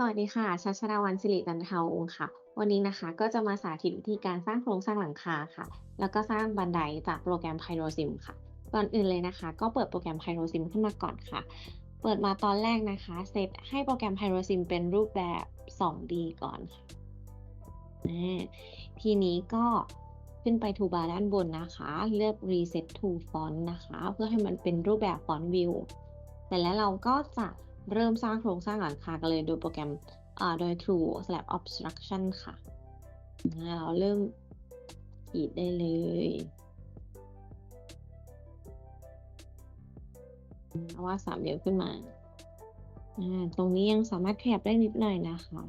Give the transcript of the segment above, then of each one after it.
สวัสดีค่ะ ชัชดาวันสิริจันทาวงศ์ค่ะ วันนี้นะคะก็จะมาสาธิตวิธีการสร้างโครงสร้างหลังคาค่ะ แล้วก็สร้างบันไดจากโปรแกรม Pyrosim ค่ะ ก่อนอื่นเลยนะคะ ก็เปิดโปรแกรม Pyrosim ขึ้นมาก่อนค่ะ เปิดมาตอนแรกนะคะเซตให้โปรแกรม Pyrosim เป็นรูปแบบ 2D ก่อนค่ะ ทีนี้ก็ขึ้นไปทูบาร์ด้านบนนะคะ เลือก reset to font นะคะ เพื่อให้มันเป็นรูปแบบ font view แต่แล้วเราก็จะ เริ่มสร้างโครงสร้างหลังคากันเลยโดยโปรแกรมอ่าโดย True Slab Obstruction ค่ะ เราเริ่มขีดได้เลยเอาว่าสามเหลี่ยมขึ้นมา ตรงนี้ยังสามารถขยับได้นิดหน่อยนะคะ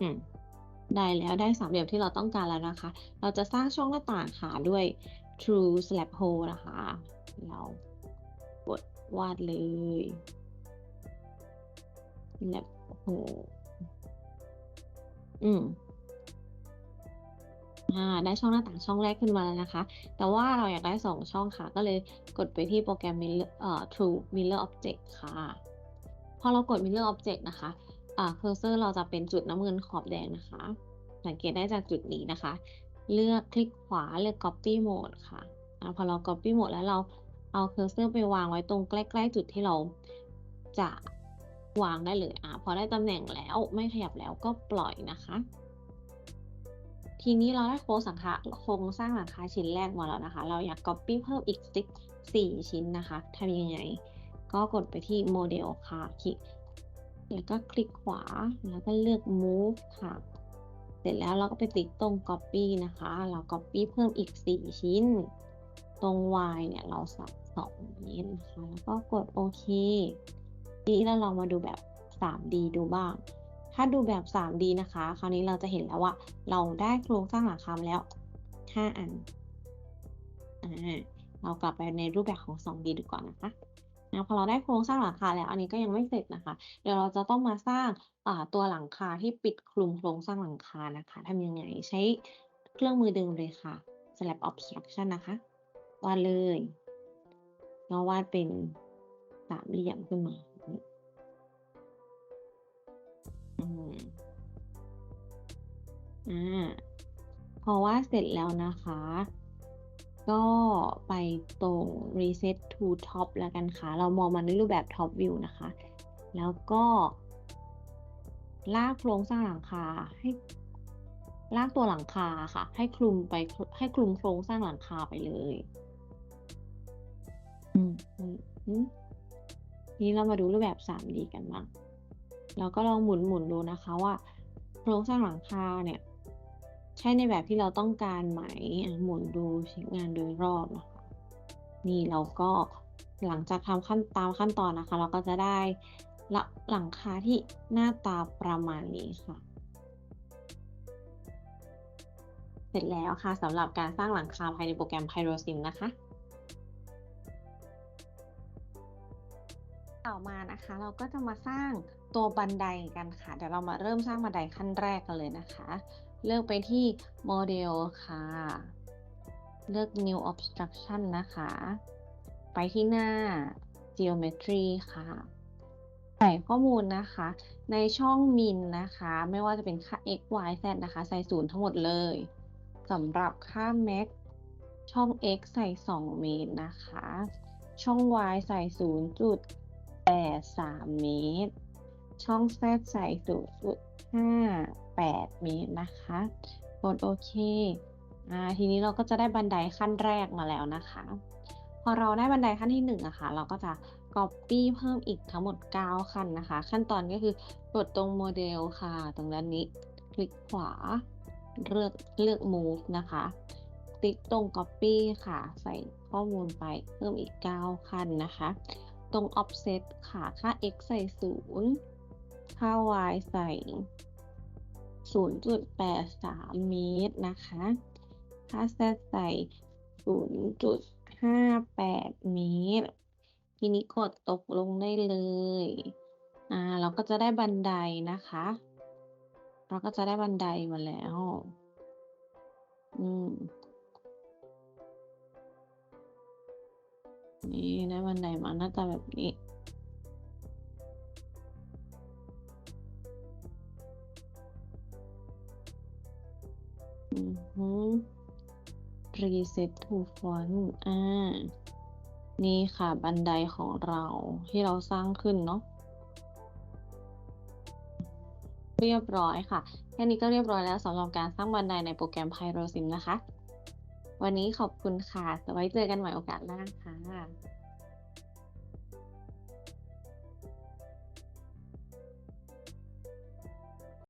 อืมได้แล้วได้สามเหลี่ยมที่เราต้องการแล้วนะคะ เราจะสร้างช่องหน้าต่างค่ะด้วย True Slab Hole นะคะ เรากด วาดเลยแบบโอ้โหอืมอ่าได้ช่องหน้าต่างช่องแรกขึ้นมาแล้วนะคะ แต่ว่าเราอยากได้สองช่องค่ะ ก็เลยกดไปที่โปรแกรม Mirror เอ่อ True Mirror Object ค่ะ พอเรากด Mirror Object นะคะอ่า cursor เราจะเป็นจุดน้ำเงินขอบแดงนะคะ สังเกตได้จากจุดนี้นะคะ เลือกคลิกขวาเลือก copy mode ค่ะอ่าพอเรา copy mode แล้วเรา เอา cursor ไปวางไว้ตรงใกล้ ๆ จุดที่เราจะวางได้เลยอ่าพอได้ตำแหน่งแล้วไม่ขยับแล้วก็ปล่อยนะคะ ทีนี้เราได้โครงสังคาโครงสร้างหลังคาชิ้นแรกมาแล้วนะคะ เราอยาก copy เพิ่มอีกสิสี่ชิ้นนะคะทำยังไง ก็กดไปที่โมเดลค่ะคลิกแล้วก็คลิกขวาแล้วก็เลือก move ค่ะ เสร็จแล้วเราก็ไปติ๊กตรง copy นะคะ เรา copy เพิ่มอีกสี่ชิ้น ตรง y เนี่ยเราสับสองนี้นะคะแล้วก็กดโอเคทีนี้เราลองมาดูแบบ 3D ดูบ้าง ถ้าดูแบบ 3D นะคะ คราวนี้เราจะเห็นแล้วว่า เราได้โครงสร้างหลังคามาแล้ว 5 อันอ่าเรากลับไปในรูปแบบของ 2D ดูก่อนนะคะนะพอเราได้โครงสร้างหลังคาแล้ว อันนี้ก็ยังไม่เสร็จนะคะ เดี๋ยวเราจะต้องมาสร้างตัวหลังคาที่ปิดคลุมโครงสร้างหลังคานะคะทำยังไงใช้เครื่องมือเดิมเลยค่ะ slab obstruction นะคะ วาดเลยเราวาดเป็นสามเหลี่ยมขึ้นมาอืมอ่าพอวาดเสร็จแล้วนะคะ ก็ไปตรง reset to top แล้วกันค่ะ เรามองมันในรูปแบบ top view นะคะ แล้วก็ลากโครงสร้างหลังคาให้ลากตัวหลังคาค่ะ ให้คลุมไปให้คลุมโครงสร้างหลังคาไปเลย นี้เรามาดูรูปแบบ 3D กันบ้างเราก็ลองหมุนหมุนดูนะคะว่าโครงสร้างหลังคาเนี่ย ใช่ในแบบที่เราต้องการไหมหมุนดูเช็คงานโดยรอบนะคะ นี่เราก็หลังจากทำขั้นตามขั้นตอนนะคะ เราก็จะได้ละหลังคาที่หน้าตาประมาณนี้ค่ะ เสร็จแล้วค่ะสำหรับการสร้างหลังคาภายในโปรแกรม Pyrosim นะคะ ต่อมานะคะ เราก็จะมาสร้างตัวบันไดกันค่ะ เดี๋ยวเรามาเริ่มสร้างบันไดขั้นแรกกันเลยนะคะ เลือกไปที่โมเดลค่ะ เลือก new obstruction นะคะ ไปที่หน้า geometry ค่ะใส่ข้อมูลนะคะ ในช่อง min นะคะ ไม่ว่าจะเป็นค่า x y z นะคะ ใส่ศูนย์ทั้งหมดเลยสำหรับค่า max ช่อง x ใส่ 2 เมตรนะคะ ช่อง y ใส่ 0.83เมตร ช่อง z ใส่0.58เมตรนะคะกดโอเคอ่าทีนี้เราก็จะได้บันไดขั้นแรกมาแล้วนะคะ พอเราได้บันไดขั้นที่1อะค่ะ เราก็จะ copy เพิ่มอีกทั้งหมด 9 ขั้นนะคะ ขั้นตอนก็คือกดตรงโมเดลค่ะ ตรงด้านนี้คลิกขวาเลือกเลือก move นะคะ ติ๊กตรง copy ค่ะ ใส่ข้อมูลไปเพิ่มอีก 9 ขั้นนะคะ ง offset ค่ะ ค่า x ใส่ 0 ค่า y ใส่ 0.83 เมตรนะคะ ค่า z ใส่ 0.58 เมตร ทีนี้กดตกลงได้เลย อ่า เราก็จะได้บันไดนะคะ เราก็จะได้บันไดมาแล้ว อืม นี้ใด้วันไหนมาหน้าตาแบบนี้รีเซ็ตทูฟอนอ่า นี่ค่ะบันไดของเราที่เราสร้างขึ้นเนาะ เรียบร้อยค่ะ แค่นี้ก็เรียบร้อยแล้วสำหรับการสร้างบันไดในโปรแกรม Pyrosim นะคะ วันนี้ขอบคุณค่ะไว้เจอกันใหม่โอกาสหน้าค่ะ